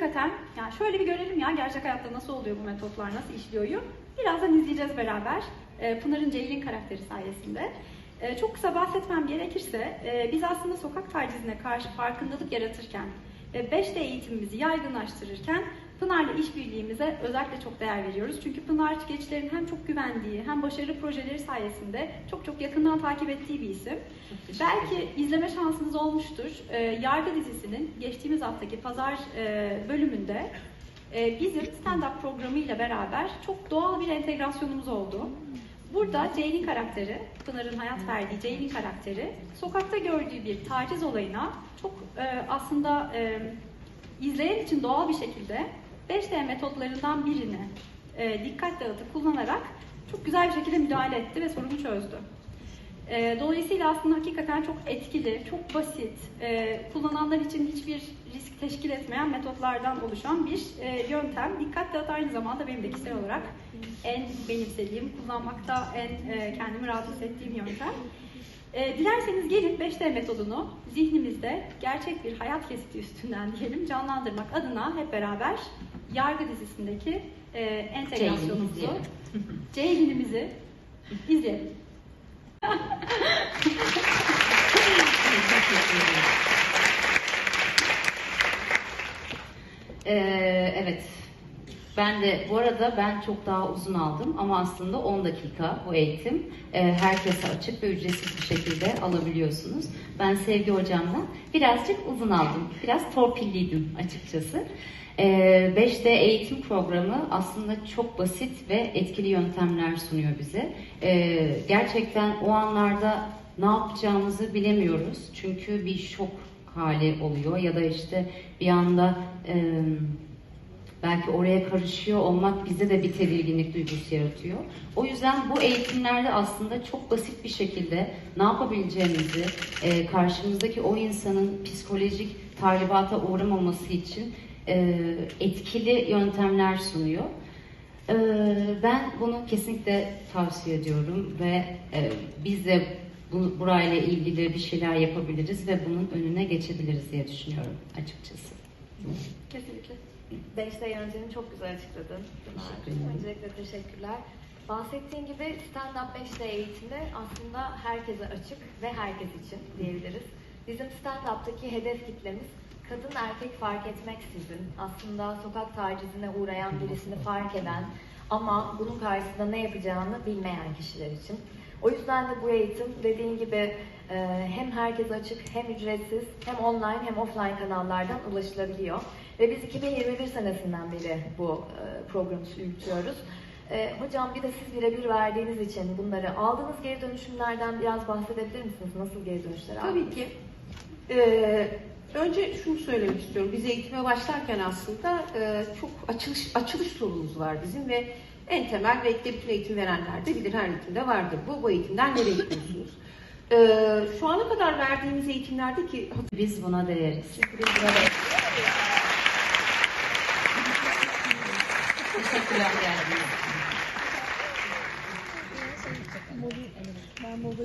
hakikaten yani şöyle bir görelim ya gerçek hayatta nasıl oluyor bu metotlar, nasıl işliyor Birazdan izleyeceğiz beraber. E, Pınar'ın Ceylin karakteri sayesinde. E, çok kısa bahsetmem gerekirse e, biz aslında sokak tacizine karşı farkındalık yaratırken ve 5D eğitimimizi yaygınlaştırırken Pınar'la işbirliğimize özellikle çok değer veriyoruz. Çünkü Pınar tüketicilerin hem çok güvendiği hem başarılı projeleri sayesinde çok çok yakından takip ettiği bir isim. Belki izleme şansınız olmuştur. Ee, Yargı dizisinin geçtiğimiz haftaki pazar e, bölümünde e, bizim stand-up programıyla beraber çok doğal bir entegrasyonumuz oldu. Burada Ceylin karakteri, Pınar'ın hayat verdiği Ceylin karakteri, sokakta gördüğü bir taciz olayına çok e, aslında e, izleyen için doğal bir şekilde 5D metotlarından birini e, dikkat dağıtıp kullanarak çok güzel bir şekilde müdahale etti ve sorunu çözdü. E, dolayısıyla aslında hakikaten çok etkili, çok basit, e, kullananlar için hiçbir risk teşkil etmeyen metotlardan oluşan bir e, yöntem. Dikkat dağıt aynı zamanda benim de kişisel olarak en benimsediğim, kullanmakta en e, kendimi rahat hissettiğim yöntem. E, dilerseniz gelin 5D metodunu zihnimizde gerçek bir hayat kesiti üstünden diyelim canlandırmak adına hep beraber Yargı dizisindeki e, entegrasyonumuzu, Ceylin'imizi izleyelim. Ee, evet. Ben de bu arada ben çok daha uzun aldım ama aslında 10 dakika bu eğitim. Ee, herkese açık ve ücretsiz bir şekilde alabiliyorsunuz. Ben Sevgi hocamdan birazcık uzun aldım. Biraz torpilliydim açıkçası. Ee, 5D eğitim programı aslında çok basit ve etkili yöntemler sunuyor bize. Ee, gerçekten o anlarda ne yapacağımızı bilemiyoruz. Çünkü bir şok hali oluyor ya da işte bir anda e, belki oraya karışıyor olmak bizde de bir tedirginlik duygusu yaratıyor. O yüzden bu eğitimlerde aslında çok basit bir şekilde ne yapabileceğimizi, e, karşımızdaki o insanın psikolojik tahribata uğramaması için e, etkili yöntemler sunuyor. E, ben bunu kesinlikle tavsiye ediyorum ve e, biz de bu, burayla ilgili bir şeyler yapabiliriz ve bunun önüne geçebiliriz diye düşünüyorum açıkçası. Kesinlikle. 5D yöntemini çok güzel açıkladın. Teşekkür ederim. Öncelikle teşekkürler. Bahsettiğin gibi stand-up 5D eğitimi aslında herkese açık ve herkes için diyebiliriz. Bizim stand-up'taki hedef kitlemiz kadın erkek fark etmeksizin aslında sokak tacizine uğrayan birisini fark eden ama bunun karşısında ne yapacağını bilmeyen kişiler için. O yüzden de bu eğitim dediğin gibi e, hem herkes açık hem ücretsiz hem online hem offline kanallardan ulaşılabiliyor. Ve biz 2021 senesinden beri bu e, programı yürütüyoruz. E, hocam bir de siz birebir verdiğiniz için bunları aldığınız geri dönüşümlerden biraz bahsedebilir misiniz? Nasıl geri dönüşler aldınız? Tabii ki. Ee, önce şunu söylemek istiyorum. Biz eğitime başlarken aslında e, çok açılış açılış sorumuz var bizim ve en temel de bütün eğitim verenler de bilir her eğitimde vardır. Bu, bu eğitimden nereye gidiyorsunuz? Ee, şu ana kadar verdiğimiz eğitimlerde ki Biz buna değeriz. Teşekkürler geldiğiniz için. Ben moda